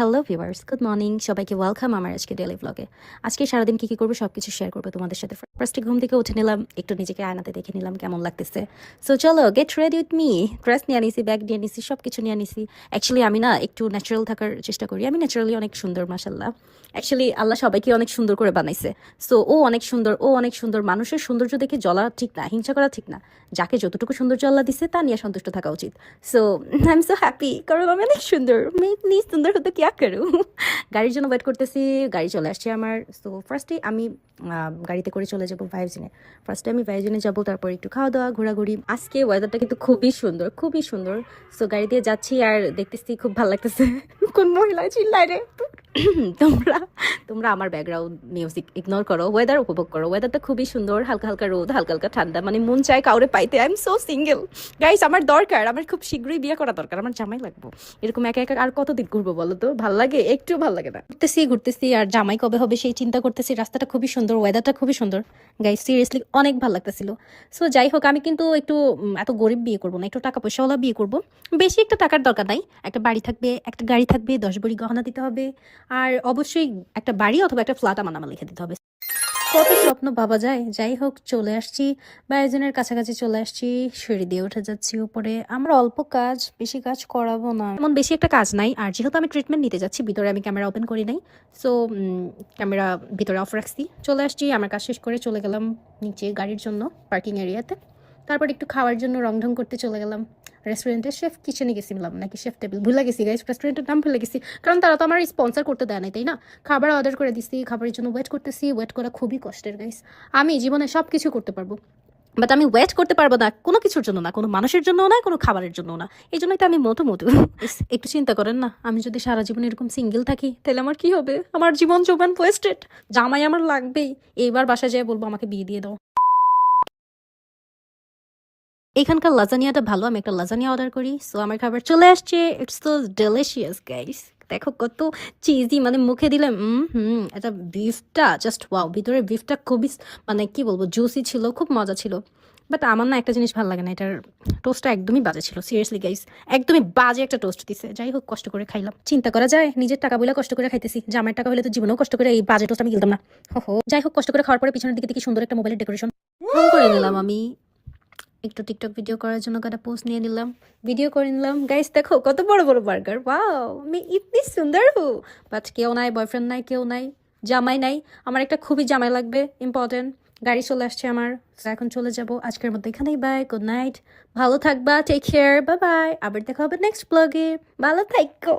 Hello viewers good morning সবাইকে welcome আমার আজকে ডেলি ব্লগে আজকে সারাদিন কী কী করব সব কিছু শেয়ার করব তোমাদের সাথে। ফার্স্টে ঘুম থেকে উঠে নিলাম, একটু নিজেকে আয়নাতে দেখে নিলাম কেমন লাগতেছে। সো চলো get ready with me dress নিয়ে নিছি ব্যাগ নিয়ে নিছি সব কিছু নিয়ে নিছি। অ্যাকচুয়ালি আমি না একটু ন্যাচারাল থাকার চেষ্টা করি। আমি ন্যাচারালি অনেক সুন্দর মাসাল্লাহ অ্যাকচুয়ালি আল্লাহ সবাইকে অনেক সুন্দর করে বানাইছে। সো ও অনেক সুন্দর, ও অনেক সুন্দর। মানুষের সৌন্দর্য দেখে জ্বলা ঠিক না, হিংসা করা ঠিক না। যাকে যতটুকু সৌন্দর্য আল্লাহ দিছে, তা নিয়ে সন্তুষ্ট থাকা উচিত। So I am so happy কারণ আমি অনেক সুন্দর। ইতনি সুন্দর হতে কি করু গাড়ির জন্য ওয়েট করতেছি, গাড়ি চলে আসছে আমার। সো ফার্স্টে আমি গাড়িতে করে চলে যাব ভাইজিনে। ফার্স্টে আমি ভাইজিনে যাব, তারপর একটু খাওয়া দাওয়া ঘোরাঘুরি। আজকে ওয়েদারটা কিন্তু খুবই সুন্দর খুবই সুন্দর। সো গাড়ি দিয়ে যাচ্ছি আর দেখতেছি খুব ভালো লাগতেছে। কোন মহিলা চিল্লাই রে? তোমরা তোমরা আমার ব্যাকগ্রাউন্ড মিউজিক ইগনোর করো ওয়েদার উপভোগ করো। ওয়েদারটা খুবই সুন্দর হালকা হালকা রোদ হালকা হালকা ঠান্ডা। মানে মন চায় কাউরে পাইতে। I am so single guys আমার দরকার, আমার খুব শীঘ্রই বিয়ে করা দরকার, আমার জামাই লাগবো। এরকম একা একা আর কতদিন ঘুরবো বলো তো? ভালো লাগে? একটু ভালো লাগে না। ঘুরতেছি ঘুরতেছি, আর জামাই কবে হবে সেই চিন্তা করতেছি। রাস্তাটা খুবই সুন্দর ওয়েদারটা খুবই সুন্দর। গাইস সিরিয়াসলি অনেক ভালো লাগতেছিল। সো যাই হোক, আমি কিন্তু একটু এত গরিব বিয়ে করব না, একটু টাকা পয়সাওয়ালা বিয়ে করব। বেশি একটা টাকার দরকার নাই। একটা বাড়ি থাকবে, একটা গাড়ি থাকবে, দশ বড়ি গহনা দিতে হবে। আর অবশ্যই একটা বাড়ি অথবা একটা ফ্ল্যাট আমার নামে লিখে দিতে হবে। কত স্বপ্ন ভাবা যায়? যাই হোক, চলে আসছি। বাইজনের কাছাকাছি চলে আসছি। সিঁড়ি দিয়ে উঠে যাচ্ছি উপরে। আমরা অল্প কাজ, বেশি কাজ করাবো না। এমন বেশি একটা কাজ নাই। আর যেহেতু আমি ট্রিটমেন্ট নিতে যাচ্ছি, ভিতরে আমি ক্যামেরা ওপেন করি নাই। সো ক্যামেরা ভিতরে অফ রাখছি। চলে আসছি, আমার কাজ শেষ করে চলে গেলাম নিচে গাড়ির জন্য পার্কিং এরিয়াতে তারপর একটু খাওয়ার জন্য রংঢং করতে চলে গেলাম। রেস্টুরেন্টের শেফ কিচেনে গেছিলাম, নাকি শেফ টেবিল ভুলে গেছি গাইস রেস্টুরেন্টের নাম ভুলে গেছি। কারণ তারা তো আমার স্পন্সর করতে দেয় নাই, তাই না? খাবার অর্ডার করে দিছি, খাবারের জন্য ওয়েট করতেছি ওয়েট করা খুবই কষ্টের গাইস আমি জীবনে সব কিছু করতে পারব বাট আমি ওয়েট করতে পারব না কোনো কিছুর জন্য না, কোনো মানুষের জন্য না, কোনো খাবারের জন্য না। এই জন্যই তো আমি মতো মতো একটু চিন্তা করেন না, আমি যদি সারা জীবন এরকম সিঙ্গেল থাকি, তাহলে আমার কি হবে? আমার জীবন যৌবন ওয়েস্টেড জামাই আমার লাগবেই। এইবার বাসায় যেয়ে বলব, আমাকে বিয়ে দিয়ে দাও। এখানকার লাজানিয়াটা ভালো আমি একটা লাজানিয়া অর্ডার করি। সো আমার খাবার চলে আসছে। ইটস তো ডেলিশিয়াস গাইস দেখো কত চিজি মানে মুখে দিলে হুম এটা বিফটা জাস্ট ওয়াও ভিতরে বিফটা খুবই মানে কি বলব জুসি ছিল খুব মজা ছিল। বাট আমার না একটা জিনিস ভালো লাগে না এটার টোস্টটা একদমই বাজে ছিল সিরিয়াসলি গাইস একদমই বাজে একটা টোস্ট দিছে। যাই হোক কষ্ট করে খাইলাম। চিন্তা করা যায় নিজের টাকা বলে কষ্ট করে খাইতেছি। জামাইয়ের টাকা হলে তো জীবনেও কষ্ট করে এই বাজে টোস্ট আমি গেলাম না। হো যাই হোক কষ্ট করে খাওয়ার পরে পিছনের দিকে দেখি সুন্দর একটা মোবাইলের ডেকোরেশন করে নিলাম আমি। একটু টিকটক ভিডিও করার জন্য কটা পোস্ট নিয়ে নিলাম। ভিডিও করে নিলাম। গাইস দেখো, কত বড় বড় বার্গার ওয়াও আমি ইতনি সুন্দর। হু বাট কেউ নাই বয়ফ্রেন্ড নাই, কেউ নাই, জামাই নাই। আমার একটা খুবই জামাই লাগবে ইম্পর্টেন্ট গাড়ি চলে আসছে আমার। এখন চলে যাব। আজকের মধ্যে এখানেই বাই গুড নাইট ভালো থাকবা টেক কেয়ার বা বাই আবার দেখা হবে নেক্সট ব্লগে ভালো থাকো